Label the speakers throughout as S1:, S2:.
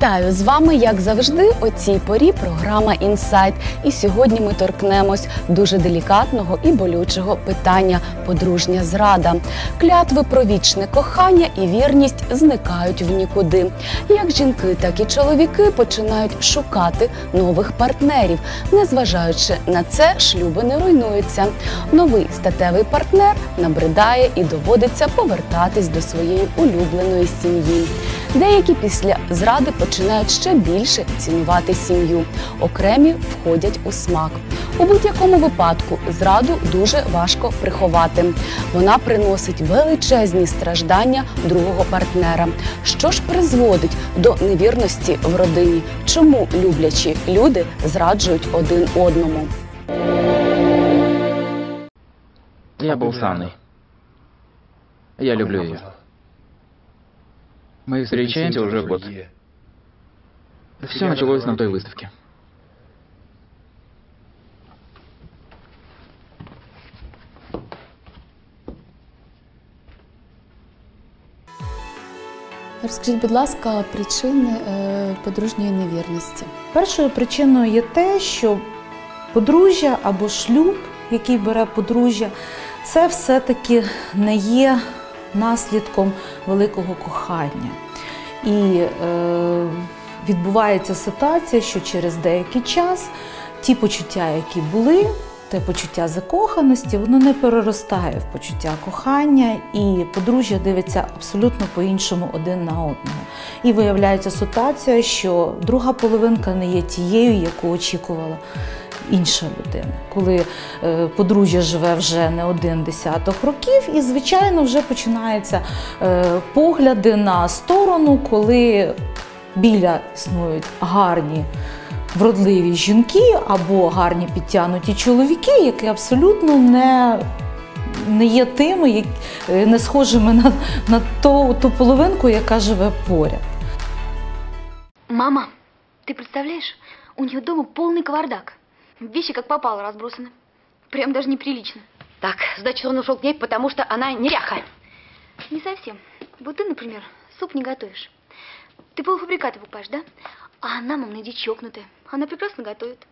S1: Вітаю з вами, як завжди, о цій порі програма Інсайт. І сьогодні ми торкнемось дуже делікатного і болючого питання подружня зрада. Клятви про вічне кохання і вірність зникають в нікуди. Як жінки, так і чоловіки починають шукати нових партнерів. Незважаючи на це, шлюби не руйнуються. Новий статевий партнер набридає і доводиться повертатись до своєї улюбленої сім'ї. Деякі після зради починають ще більше цінувати сім'ю. Окремі входять у смак. У будь-якому випадку зраду дуже важко приховати. Вона приносить величезні страждання другого партнера. Що ж призводить до невірності в родині? Чому люблячі люди зраджують один одному?
S2: Я был с Анной. Я люблю ее. Мы встречаемся уже год. Все началось на той выставке.
S1: Розкажіть, будь ласка, причини е, подружньої невірності.
S3: Першою причиною є те, що подружжя або шлюб, який бере подружжя, це все-таки не є наслідком великого кохання. І е, відбувається ситуація, що через деякий час ті почуття, які були, те почуття закоханості, воно не переростає в почуття кохання, і подружжя дивиться абсолютно по-іншому один на одного. І виявляється ситуація, що друга половинка не є тією, яку очікувала інша людина. Коли е, подружжя живе вже не один десяток років, і, звичайно, вже починаються е, погляди на сторону, коли біля існують гарні вродливі жінки або гарні підтягнуті чоловіки, які абсолютно не не є тими, як- е, не схожими на, на ту, ту половинку, яка живе поряд.
S4: Мама, ты представляешь, у нее дома полный кавардак. Вещи как попало разбросаны. Прям даже неприлично.
S5: Так, значит, он ушел к ней, потому что она неряха.
S4: Не совсем. Вот ты, например, суп не готовишь. Ты полуфабрикаты покупаешь, да? А она, мам, найди чокнутая. Она прекрасно готовит.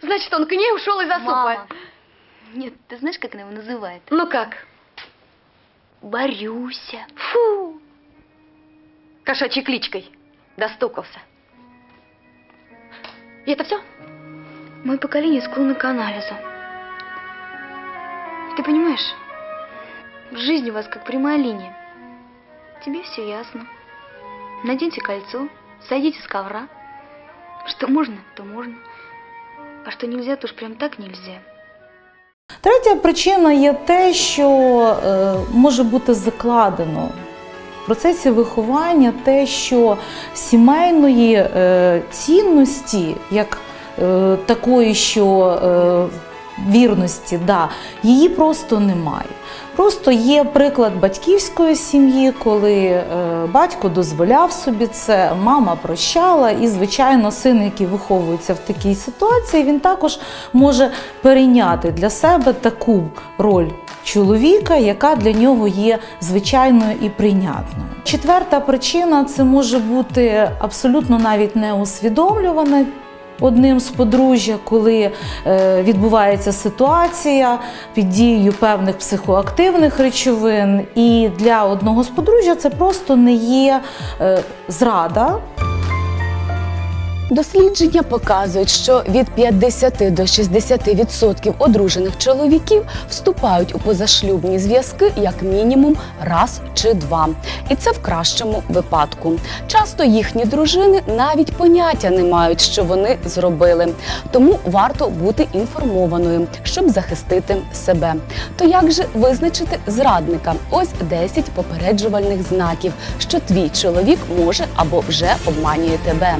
S5: Значит, он к ней ушел из-за супа.
S4: Нет, ты знаешь, как она его называет?
S5: Ну как?
S4: Борюся.
S5: Фу! Кошачьей кличкой. Достукался. И это все?
S4: Мое поколение склонно к анализу. Ты понимаешь, жизнь у вас как прямая линия. Тебе все ясно. Наденьте кольцо, сойдите с ковра. Что можно, то можно. А что нельзя, то уж прям так нельзя.
S3: Третя причина є те, що е, може бути закладено в процесі виховання те, що сімейної е, цінності, як такої, що е, вірності, да, її просто немає. Просто є приклад батьківської сім'ї, коли е, батько дозволяв собі це, мама прощала, і, звичайно, син, який виховується в такій ситуації, він також може перейняти для себе таку роль чоловіка, яка для нього є звичайною і прийнятною. Четверта причина це може бути абсолютно навіть не усвідомлювана одним з подружжя, коли е, відбувається ситуація під дією певних психоактивних речовин, і для одного з подружжя це просто не є е, зрада.
S1: Дослідження показують, що від 50 до 60% одружених чоловіків вступають у позашлюбні зв'язки як мінімум раз чи два. І це в кращому випадку. Часто їхні дружини навіть поняття не мають, що вони зробили. Тому варто бути інформованою, щоб захистити себе. То як же визначити зрадника? Ось 10 попереджувальних знаків, що твій чоловік може або вже обманює тебе.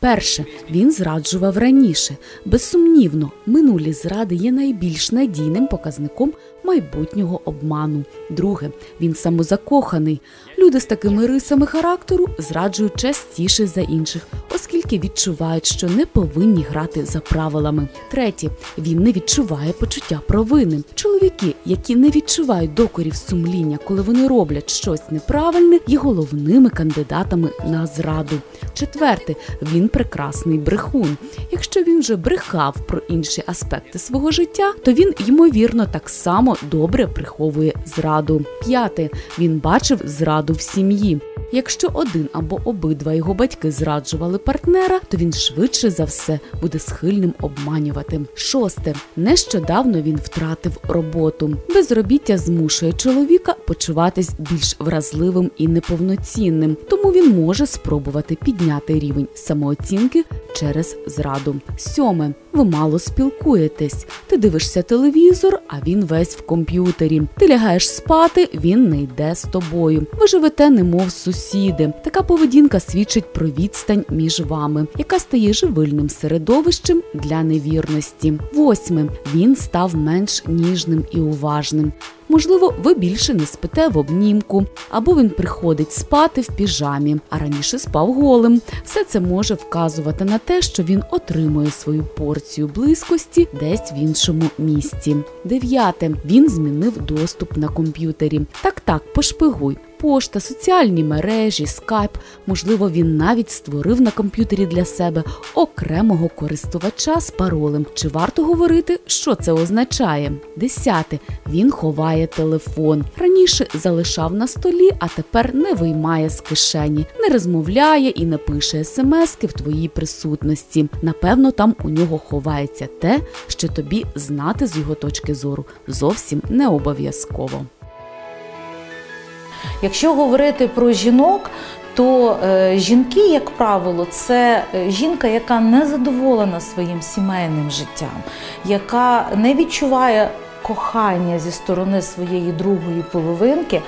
S1: Перше, він зраджував раніше. Безсумнівно, минулі зради є найбільш надійним показником майбутнього обману. Друге, він самозакоханий. Люди з такими рисами характеру зраджують частіше за інших, оскільки
S6: відчувають, що не повинні грати за правилами. Третє, він не відчуває почуття провини. Чоловіки, які не відчувають докорів сумління, коли вони роблять щось неправильне, є головними кандидатами на зраду. Четверте, він прекрасний брехун. Якщо він вже брехав про інші аспекти свого життя, то він ймовірно так само добре приховує зраду. П'яте, він бачив зраду в сім'ї. Якщо один або обидва його батьки зраджували партнера, то він швидше за все буде схильним обманювати. Шосте нещодавно він втратив роботу. Безробіття змушує чоловіка почуватись більш вразливим і неповноцінним, тому він може спробувати підняти рівень самооцінки через зраду. Сьоме ви мало спілкуєтесь. Ти дивишся телевізор, а він весь в комп'ютері. Ти лягаєш спати, він не йде з тобою. Ви живете, немов сусіди. Така поведінка свідчить про відстань між вами, яка стає живильним середовищем для невірності. Восьме він став менш ніжним і уважним. Можливо, ви більше не спите в обнімку, або він приходить спати в піжамі, а раніше спав голим. Все це може вказувати на те, що він отримує свою порцію близькості десь в іншому місці. Дев'яте він змінив доступ на комп'ютері. Так, так, пошпигуй. Пошта, соціальні мережі, скайп. Можливо, він навіть створив на комп'ютері для себе окремого користувача з паролем. Чи варто говорити, що це означає? Десяте. Він ховає телефон. Раніше залишав на столі, а тепер не виймає з кишені, не розмовляє і не пише смски в твоїй присутності. Напевно, там у нього ховається те, що тобі знати з його точки зору зовсім не обов'язково.
S3: Якщо говорити про жінок, то е, жінки, як правило, це е, жінка, яка не задоволена своїм сімейним життям, яка не відчуває кохання зі сторони своєї другої половинки,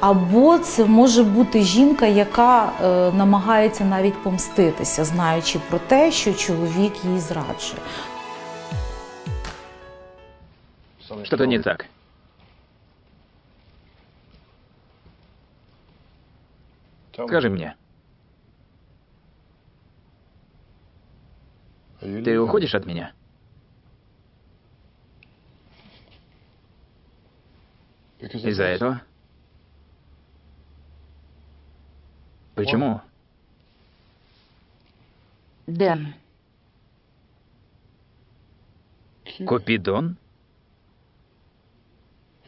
S3: або це може бути жінка, яка е, намагається навіть помститися, знаючи про те, що чоловік її зраджує.
S2: Что-то не так. Скажи мне, ты уходишь от меня? Из-за этого? Почему?
S7: Дэн,
S2: Купидон?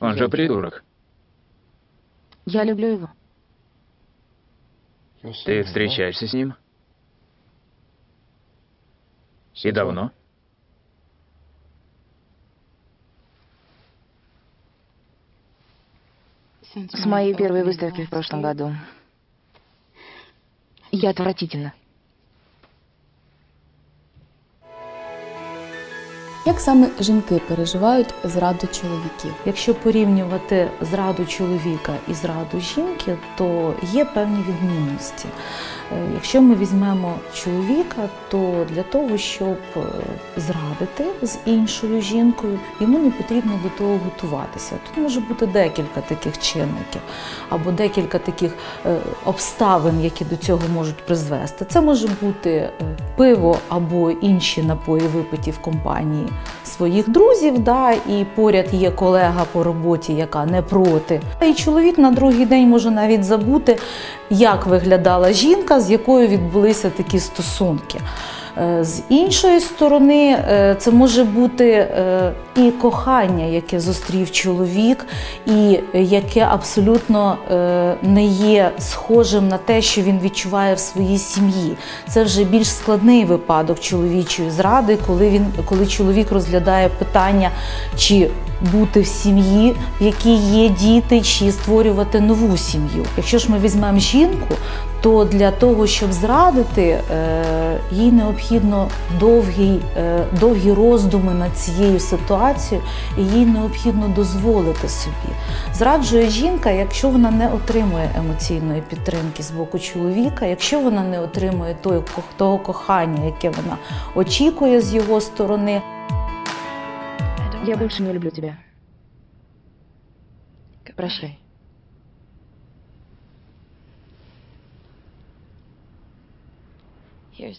S2: Он же придурок.
S7: я люблю его.
S2: Ты встречаешься с ним? И давно?
S7: С моей первой выставки в прошлом году. Я отвратительно.
S6: Як саме жінки переживають зраду чоловіків?
S3: Якщо порівнювати зраду чоловіка і зраду жінки, то є певні відмінності. Е, Якщо ми візьмемо чоловіка, то для того, щоб е, зрадити з іншою жінкою, йому не потрібно до того готуватися. Тут може бути декілька таких чинників або декілька таких е, обставин, які до цього можуть призвести. Це може бути пиво або інші напої, випиті в компанії своїх друзів, да, і поряд є колега по роботі, яка не проти. І чоловік на другий день може навіть забути, як виглядала жінка, з якою відбулися такі стосунки. Е, З іншої сторони, е, це може бути е, і кохання, яке зустрів чоловік, і яке абсолютно не є схожим на те, що він відчуває в своїй сім'ї. Це вже більш складний випадок чоловічої зради, коли він коли чоловік розглядає питання, чи бути в сім'ї, в якій є діти, чи створювати нову сім'ю. Якщо ж ми візьмемо жінку, то для того, щоб зрадити, е, їй необхідно довгі, е, довгі роздуми над цією ситуацією, і їй необхідно дозволити собі. Зраджує жінка, якщо вона не отримує емоційної підтримки з боку чоловіка, якщо вона не отримує той, того кохання, яке вона очікує з його сторони.
S7: Я больше не люблю тебя. Прощай.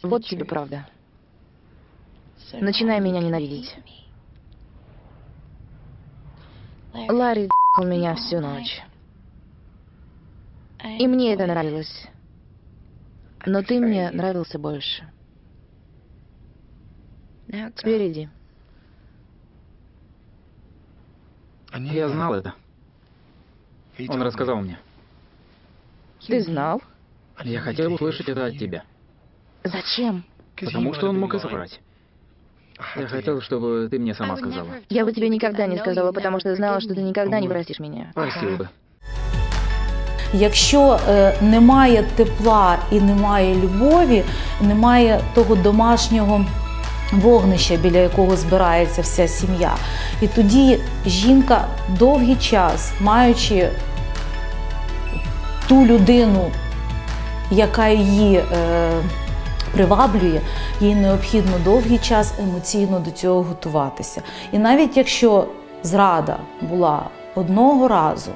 S7: Вот тебе правда. Начинай меня ненавидеть. Ларри д***л меня всю ночь. И мне это нравилось. Но ты мне нравился больше. Теперь иди.
S2: Я знал это. Он рассказал мне.
S7: Ты знал?
S2: Я хотел услышать это от тебя.
S7: Зачем?
S2: Потому что он мог и соврать. Я хотел, чтобы ты мне сама сказала.
S7: Я бы тебе никогда не сказала, потому что знала, что ты никогда не простишь меня.
S2: Простил бы.
S3: Якщо е, немає тепла і немає любові, немає того домашнього вогнища, біля якого збирається вся сім'я. І тоді жінка довгий час, маючи ту людину, яка її е, приваблює, їй необхідно довгий час емоційно до цього готуватися. І навіть якщо зрада була одного разу,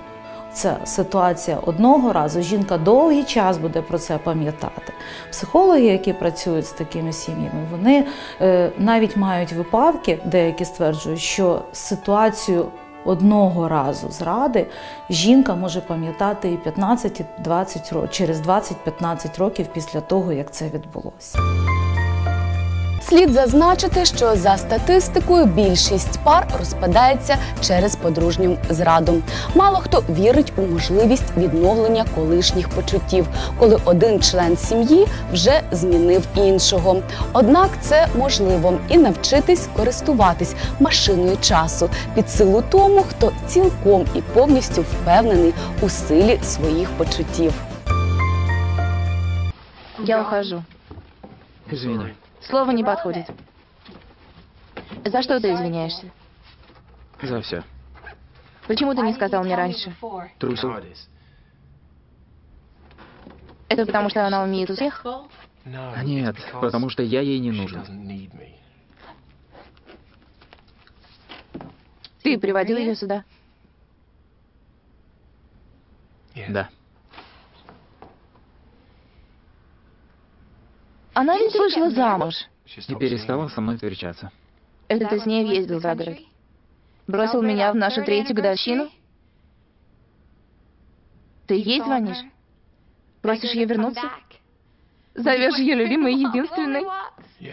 S3: це ситуація одного разу, жінка довгий час буде про це пам'ятати. Психологи, які працюють з такими сім'ями, вони е, навіть мають випадки, деякі стверджують, що ситуацію одного разу зради жінка може пам'ятати і 15-20 років через 20-15 років після того, як це відбулося.
S1: Слід зазначити, що за статистикою більшість пар розпадається через подружню зраду. Мало хто вірить у можливість відновлення колишніх почуттів, коли один член сім'ї вже змінив іншого. Однак це можливо і навчитись користуватись машиною часу під силу тому, хто цілком і повністю впевнений у силі своїх почуттів.
S7: Я ухожу.
S2: Извини.
S7: Слово не подходит. За что ты извиняешься?
S2: За все.
S7: Почему ты не сказал мне раньше?
S2: Трусил.
S7: Это потому, что она умеет успех?
S2: Нет, потому что я ей не нужен.
S7: Ты приводил ее сюда?
S2: Да.
S7: Она ведь вышла замуж.
S2: И перестала со мной встречаться.
S7: Это ты с ней ездил за город? Бросил меня в нашу третью годовщину? Ты ей звонишь? Просишь ее вернуться? Зовешь ее любимой и единственной?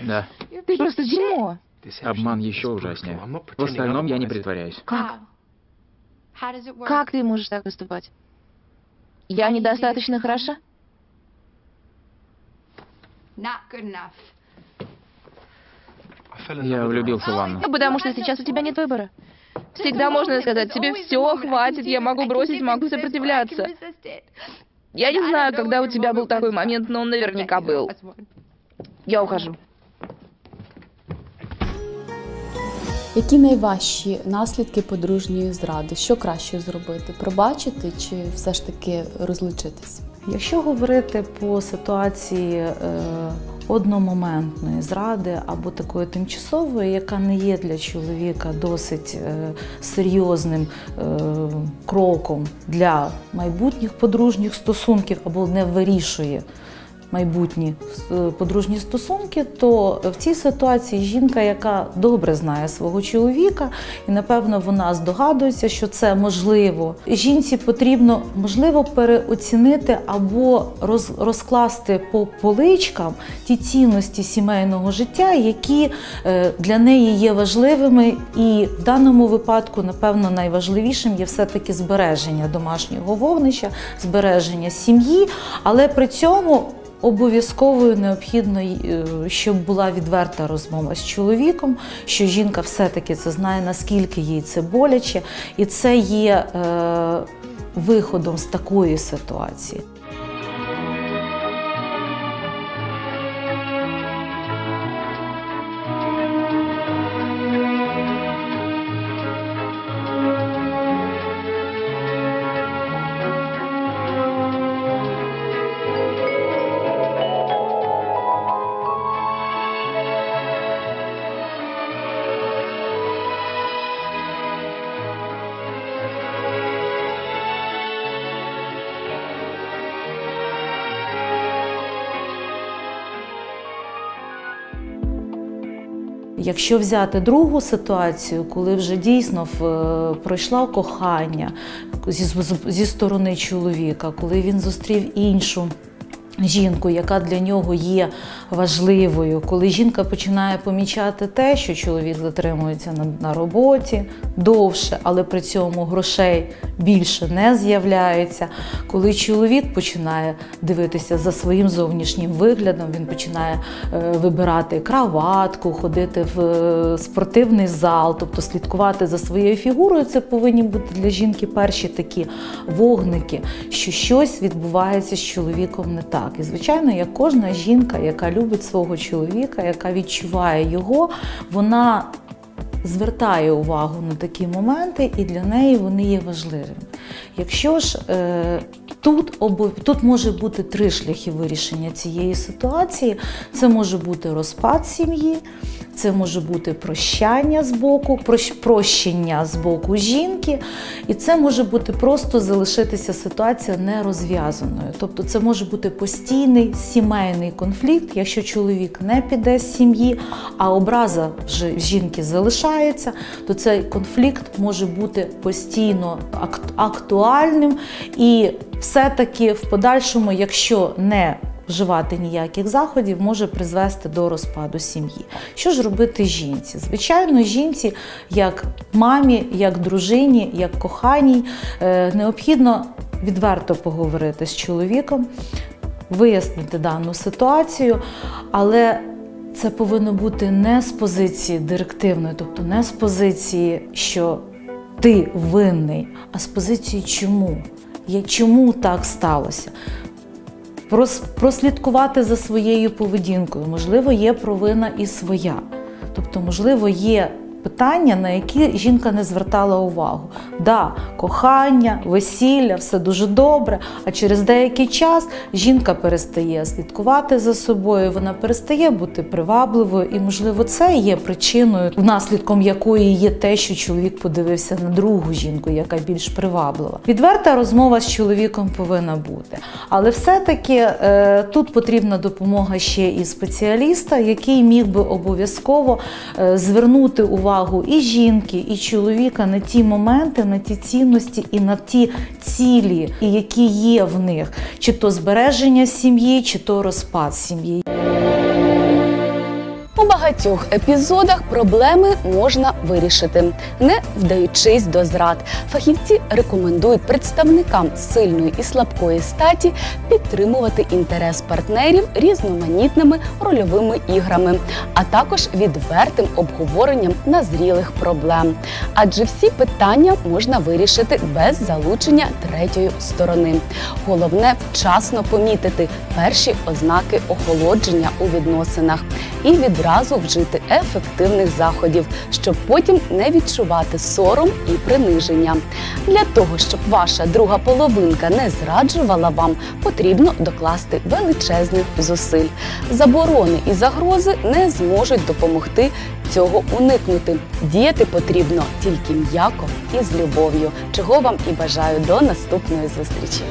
S2: Да.
S7: Ты просто дерьмо.
S2: Обман еще ужаснее. В остальном я не притворяюсь.
S7: Как? Как ты можешь так поступать? Я недостаточно хороша?
S2: Я влюбился в Анну.
S7: Ну, Потому что сейчас у тебя нет выбора. Всегда можно сказать, тебе все хватит, я могу бросить, могу сопротивляться. Я не знаю, когда у тебя был такой момент, но он наверняка был. Я ухожу.
S1: Які найважчі наслідки подружньої зради? Що краще зробити? Пробачити чи все ж таки розлучитись?
S3: Якщо говорити по ситуації е, одномоментної зради або такої тимчасової, яка не є для чоловіка досить е, серйозним е, кроком для майбутніх подружніх стосунків або не вирішує майбутні е, подружні стосунки, то в цій ситуації жінка, яка добре знає свого чоловіка, і напевно вона здогадується, що це можливо. Жінці потрібно можливо переоцінити або роз, розкласти по поличкам ті цінності сімейного життя, які е, для неї є важливими, і в даному випадку, напевно, найважливішим є все-таки збереження домашнього вогнища, збереження сім'ї, але при цьому. Обов'язковою необхідно, е, щоб була відверта розмова з чоловіком, що жінка все-таки це знає, наскільки їй це боляче, і це є е, виходом з такої ситуації. Якщо взяти другу ситуацію, коли вже дійсно в- пройшла кохання зі сторони чоловіка, коли він зустрів іншу. Жінку, яка для нього є важливою, коли жінка починає помічати те, що чоловік затримується на, на роботі довше, але при цьому грошей більше не з'являється. Коли чоловік починає дивитися за своїм зовнішнім виглядом, він починає е, вибирати краватку, ходити в е, спортивний зал, тобто слідкувати за своєю фігурою, це повинні бути для жінки перші такі вогники, що щось відбувається з чоловіком не так. І звичайно, як кожна жінка, яка любить свого чоловіка, яка відчуває його, вона звертає увагу на такі моменти, і для неї вони є важливими. Якщо ж е, тут, тут може бути три шляхи вирішення цієї ситуації: це може бути розпад сім'ї, це може бути прощання з боку, прощення з боку жінки, і це може бути просто залишитися ситуація нерозв'язаною. Тобто це може бути постійний сімейний конфлікт, якщо чоловік не піде з сім'ї, а образа вже жінки залишається, то цей конфлікт може бути постійно актуальним і все-таки в подальшому, якщо не вживати ніяких заходів, може призвести до розпаду сім'ї. Що ж робити жінці? Звичайно, жінці, як мамі, як дружині, як коханій, е, необхідно відверто поговорити з чоловіком, вияснити дану ситуацію, але це повинно бути не з позиції директивної, тобто не з позиції, що ти винний, а з позиції чому? Чому так сталося? Прос- прослідкувати за своєю поведінкою. Можливо, є провина і своя. Тобто, можливо, є питання, на які жінка не звертала увагу. Да, кохання, весілля, все дуже добре. А через деякий час жінка перестає слідкувати за собою, вона перестає бути привабливою, і, можливо, це є причиною, наслідком якої є те, що чоловік подивився на другу жінку, яка більш приваблива. Відверта розмова з чоловіком повинна бути. Але все-таки е, тут потрібна допомога ще і спеціаліста, який міг би обов'язково е, звернути увагу і жінки, і чоловіка на ті моменти, на ті цінності і на ті цілі, які є в них, чи то збереження сім'ї, чи то розпад сім'ї.
S1: У багатьох епізодах проблеми можна вирішити, не вдаючись до зрад. Фахівці рекомендують представникам сильної і слабкої статі підтримувати інтерес партнерів різноманітними рольовими іграми, а також відвертим обговоренням назрілих проблем. Адже всі питання можна вирішити без залучення третьої сторони. Головне вчасно помітити перші ознаки охолодження у відносинах і відразу вжити ефективних заходів, щоб потім не відчувати сором і приниження. Для того, щоб ваша друга половинка не зраджувала вам, потрібно докласти величезних зусиль. Заборони і загрози не зможуть допомогти цього уникнути. Діяти потрібно тільки м'яко і з любов'ю, чого вам і бажаю до наступної зустрічі.